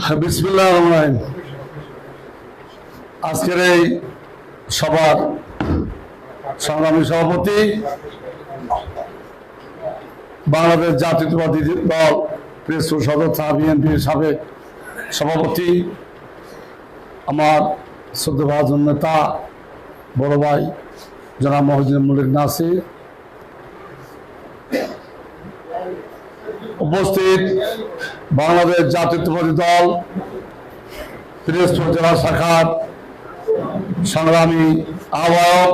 হ্যাঁ, আজকের এই সভার সংগ্রামী সভাপতি বাংলাদেশ জাতীয়তাবাদী দল প্রেস সদস্য বিএনপির সাবেক সভাপতি আমার শ্রদ্ধভাজন নেতা বড় ভাই জনাব মহিদিন মল্লিক নাসির উপস্থিত বাংলাদেশ জাতীয়তাবাদী দল পিরোজপুর জেলা শাখার সংগ্রামী আহ্বায়ক,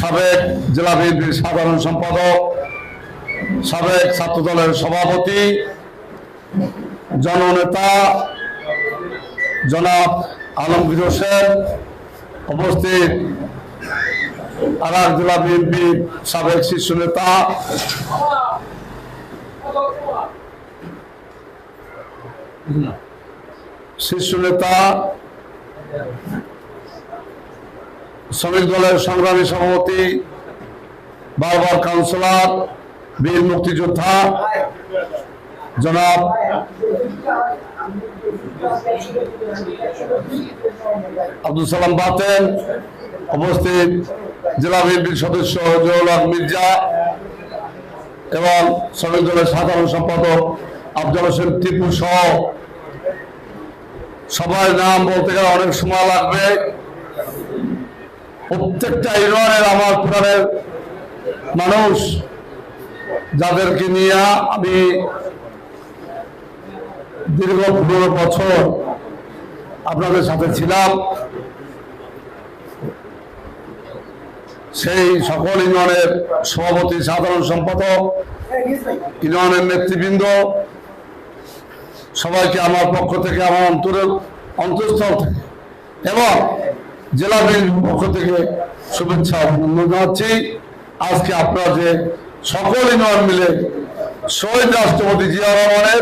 সাবেক জেলা বিএনপির সাধারণ সম্পাদক, সাবেক ছাত্র দলের সভাপতি, জননেতা জনাব আলমগীর হোসেন, উপস্থিত আরাক জেলা বিএনপির সাবেক শীর্ষ নেতা শীর্ষ নেতা শ্রমিক দলের সংগ্রামী সভাপতি, বারবার কাউন্সিলর, বীর মুক্তিযোদ্ধা, জনাব আব্দুল সালাম বাতেন, উপস্থিত জেলা বিএনপির সদস্য জহুল মির্জা এবং শ্রমিক দলের সাধারণ সম্পাদক আফজাল হোসেন টিপু সহ সবার নাম বলতে গেলে অনেক সময় লাগবে। প্রত্যেকটা ইউনিয়নের আমার প্রাণের মানুষ যাদেরকে নিয়ে আমি দীর্ঘ পনেরো বছর আপনাদের সাথে ছিলাম। সেই সকল ইউনিয়নের সভাপতি, সাধারণ সম্পাদক, ইউনিয়নের নেতৃবৃন্দ, সবাইকে আমার পক্ষ থেকে, আমার অন্তরের অন্তঃস্থল থেকে এবং জেলা বিএনপির পক্ষ থেকে শুভেচ্ছা অভিনন্দন জানাচ্ছি। আজকে আপনারা যে সকল ইউনিয়ন মিলে শহীদ রাষ্ট্রপতি জিয়া রহমানের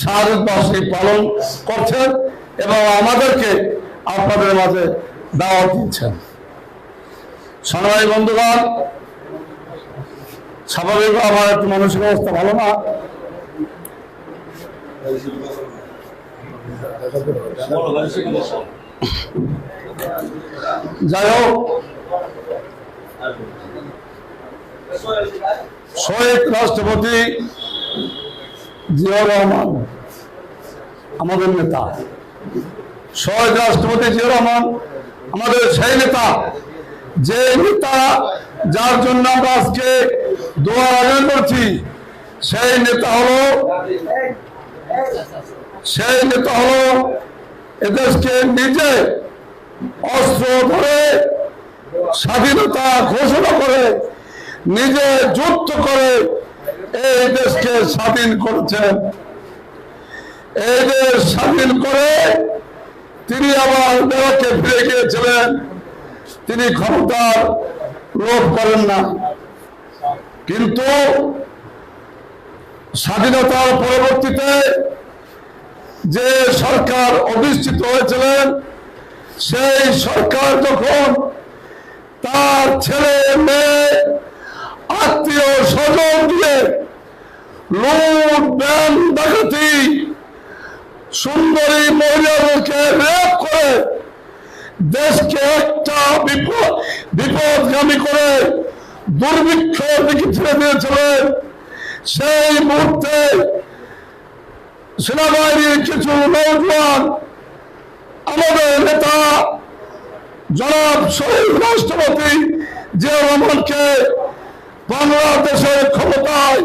শাহাদত বার্ষিকী পালন করছেন এবং আমাদেরকে আপনাদের মাঝে দাওয়াত দিচ্ছেন। সংগ্রামী বন্ধুগণ, স্বাভাবিক আমার একটু মানসিক অবস্থা ভালো না। যাই হোক, শহীদ রাষ্ট্রপতি জিয়াউর রহমান, আমাদের নেতা। শহীদ রাষ্ট্রপতি জিয়াউর রহমান, আমাদের সেই নেতা যে নেতা যার জন্য আমরা আজকে দোয়া আয়োজন করছি, সেই নেতা হলো, সেই নেতা হলো এদেশকে নিজে অস্ত্র ধরে স্বাধীনতা ঘোষণা করে, নিজে যুদ্ধ করে এই দেশকে স্বাধীন করেছেন। এই দেশ স্বাধীন করে তিনি আবার দেওয়াকে ফিরে গিয়েছিলেন। তিনি ক্ষমতার লোভ করেন না। কিন্তু স্বাধীনতার পরবর্তীতে যে সরকার অধিষ্ঠিত হয়েছিলেন, সেই সরকার যখন তার ছেলে, মেয়ে, আত্মীয়, স্বজন দিয়ে লুট ব্যান ডাকাতি, সুন্দরী মহিলাদেরকে রেপ করে দেশকে একটা বিপদ, বিপদগামী করে দুর্ভিক্ষ দিকে ছেড়ে দিয়েছিলেন। সেই মুহূর্তে সেনাবাহিনীর কিছু নৌজওয়ান, আমাদের নেতা জনাব শহীদ রাষ্ট্রপতি জিয়া রহমানকে বাংলাদেশের ক্ষমতায়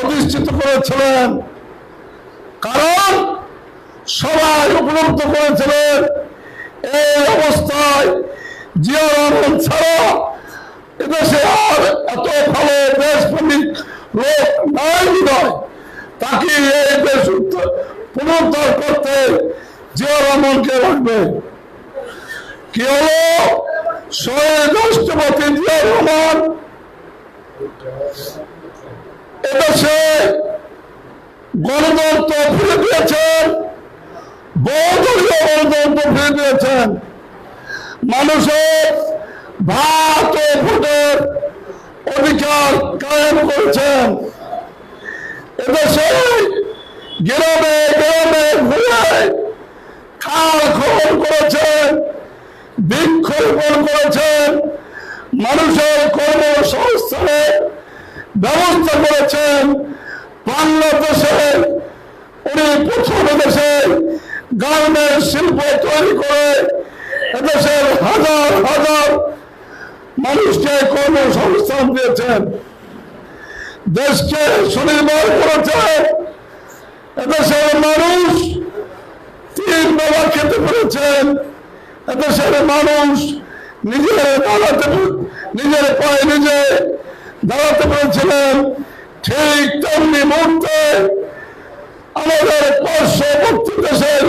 অধিষ্ঠিত করেছিলেন। কারণ সবাই উপলব্ধ করেছিলেন এই অবস্থায় জিয়া রহমান ছাড়া এদেশে আর এত ভালো দেশপ্রেমিক লোক নাই নয় তাকে এই দেশ পুনরুদ্ধার করতে জিয়া রহমানকে রাখবে কি হলো? শহীদ রাষ্ট্রপতি জিয়া রহমান এদেশে গণতন্ত্র ফিরে দিয়েছেন বহুদলীয় গণতন্ত্র ফিরে দিয়েছেন। মানুষের ভাত ও ভোটের অধিকার কায়েম করেছেন। এদেশে গ্রামে গ্রামে ঘুরে খাল খনন করেছেন বৃক্ষরোপণ করেছেন, মানুষের কর্মসংস্থানের ব্যবস্থা করেছেন। বাংলাদেশে উনি প্রথম দেশে গার্মেন্ট শিল্প তৈরি করে এদেশের হাজার হাজার মানুষকে কর্মসংস্থান দিয়েছেন। দেশকে সুনির্ভর করেছে এদেশের মানুষ তিন বেলা খেতে পেরেছেন। এদেশের মানুষ নিজের দাঁড়াতে নিজের পায়ে নিজে দাঁড়াতে পেরেছিলেন। ঠিক তেমনি মুহূর্তে আমাদের পার্শ্ববর্তী ইঙ্গিতে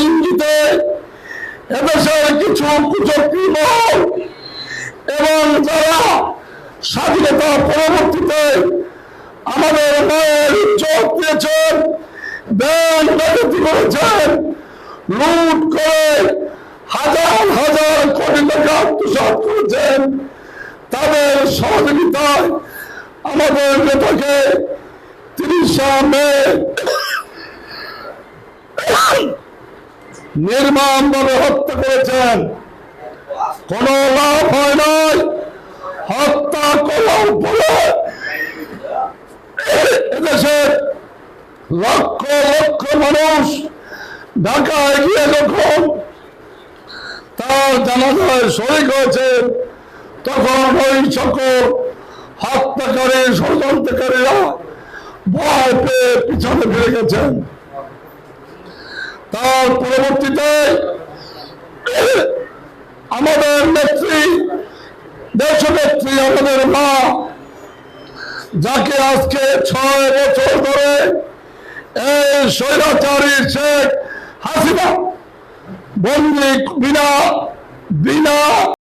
এদেশের কিছু কুচক্রী মহল এবং যারা স্বাধীনতা পরবর্তীতে আমাদের মায়ের ইজ্জত দিয়েছেন ব্যাংক ডাকাতি করেছেন, লুট করে হাজার হাজার কোটি টাকা আত্মসাৎ করেছেন, তাদের সহযোগিতায় আমাদের নেতাকে তিরিশা মে নির্মম ভাবে হত্যা করেছেন। কোন লাভ হয় নাই। হত্যা করার ফলে এদেশের লক্ষ লক্ষ মানুষ ঢাকায় গিয়ে যখন তার জানাজায় শরিক হয়েছে, তখন ওই সকল হত্যাকারী, ষড়যন্ত্রকারীরা ভয় পেয়ে পিছনে ফিরে গেছেন। তার পরবর্তীতে আমাদের নেত্রী দেশ নেত্রী আমাদের মা, যাকে আজকে ছয় বছর ধরে এই স্বৈরাচারী শেখ হাসিনা, বন্দি বিনা বিনা